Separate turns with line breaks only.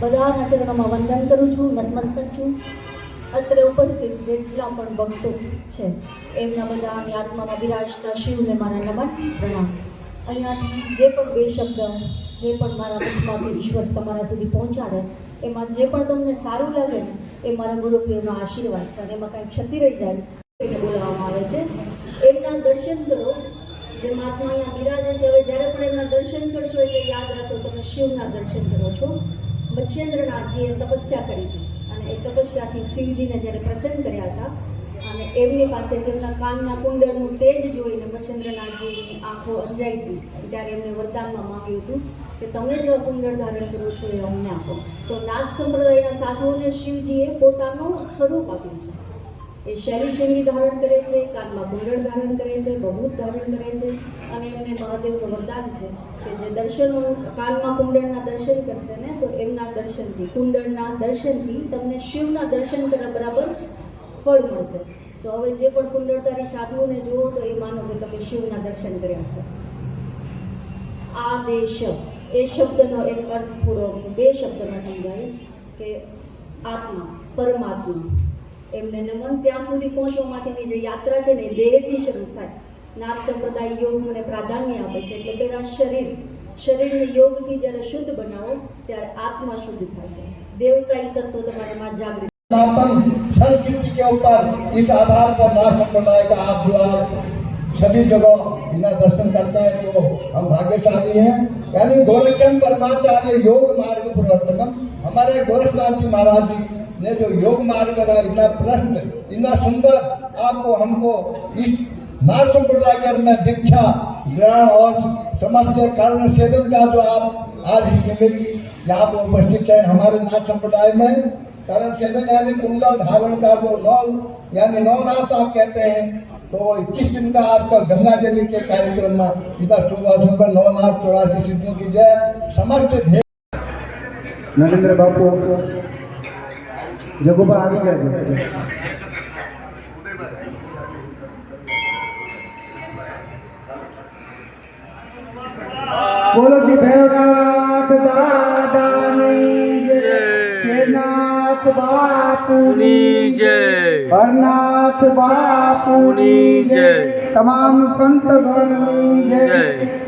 બધાના ચરણોમાં વંદન કરું છું, નતમસ્તક છું. અત્રે ઉપસ્થિત જેટલા પણ ભક્તો છે, એમના બધાની આત્મામાં બિરાજતા શિવને મારા નમન પ્રણામ. અહીંયા જે પણ બે શબ્દ, જે પણ મારા મુખમાંથી ઈશ્વર તમારા સુધી પહોંચાડે, એમાં જે પણ તમને સારું લાગે, એ મારા ગુરુદેવનો આશીર્વાદ છે અને એમાં કાંઈ ક્ષતિ રહી જાય એને બોલાવવામાં આવે છે. એમના દર્શન કરો. જે મહાત્મા અહીંયા બિરાજે છે, હવે જ્યારે પણ એમના દર્શન કરશો એટલે યાદ રાખો, તમે શિવના દર્શન કરો છો. મચ્છેન્દ્રનાથજીએ તપસ્યા કરી હતી. અને એ તપસ્યાથી શિવજીને જ્યારે પ્રસન્ન કર્યા હતા, અને એમની પાસે તેમના કાનના કુંડળનું તેજ જોઈને મચ્છેન્દ્રનાથજીની આંખો અંજાઈ હતી ત્યારે એમને વરદાનમાં માંગ્યું હતું કે, તમે જે કુંડળ ધારણ કરો છો એ અમને આપો. તો નાથ સંપ્રદાયના સાધુઓને શિવજીએ પોતાનું સ્વરૂપ આપ્યું છે. એ શૈલી ચુંડી ધારણ કરે છે, કાનમાં કુંડળ ધારણ કરે છે બહુત ધારણ કરે છે અને એમને મહાદેવનું વરદાન છે કે જે દર્શનો કાનમાં કુંડળના દર્શન કરશે ને, તો એમના દર્શનથી, કુંડળના દર્શનથી તમને શિવના દર્શન કર્યા બરાબર ફળ મળશે. તો હવે જે પણ કુંડળધારી સાધુઓને જુઓ, તો એ માનો કે તમે શિવના દર્શન કર્યા છે. આ દેશ એ શબ્દનો એક અર્થ થોડો બે શબ્દમાં સમજાવીશ કે આત્મા, પરમાત્મા. એમને નમન ત્યાં સુધી પહોંચવા માટેની જે યાત્રા છે ને એ દેહથી શરૂ થાય નાથ સંપ્રદાય યોગને પ્રાધાન્ય આપે છે એટલે પહેલા શરીર શરીરને યોગથી જ્યારે શુદ્ધ બનાવો ત્યારે આત્મા શુદ્ધ થશે દેવતાઈ તત્વ તમારામાં જાગૃત
सनातन संस्कृति के ऊपर इस आधार पर नाथ संप्रदाय का आप जो आप सभी जगह बिना दर्शन करते हैं तो हम भाग्यशाली हैं यानी गोरखचंद परमाचार्य योग मार्ग प्रवर्तकम हमारे गोरखनाथ जी महाराज जी ने जो योग मार्ग का इतना प्रश्न, इतना सुंदर आपको, हमको इस नाथ संप्रदाय के में दीक्षा ग्रहण और समस्त कारण सेवन का जो आप आज इस मेरी यहाँ पर उपस्थित है, हमारे नाथ संप्रदाय में, कारण सेवन यानी कुंडल धारण का जो नौ, यानी नवनाथ आप कहते हैं तो इक्कीस दिन का आपका गंगा जली के कार्यक्रम में इधर सुबह सुबह नवनाथ चौरासी सिद्धियों की जय, समस्त
નરેન્દ્ર બાપુ જગુબા આવી ગયા બોલો જી ભૈરવનાથ દાદાની જય. શ્રીનાથ બાપુની
જય.
હરનાથ બાપુની જય. તમામ સંત ગણની જય.
જય.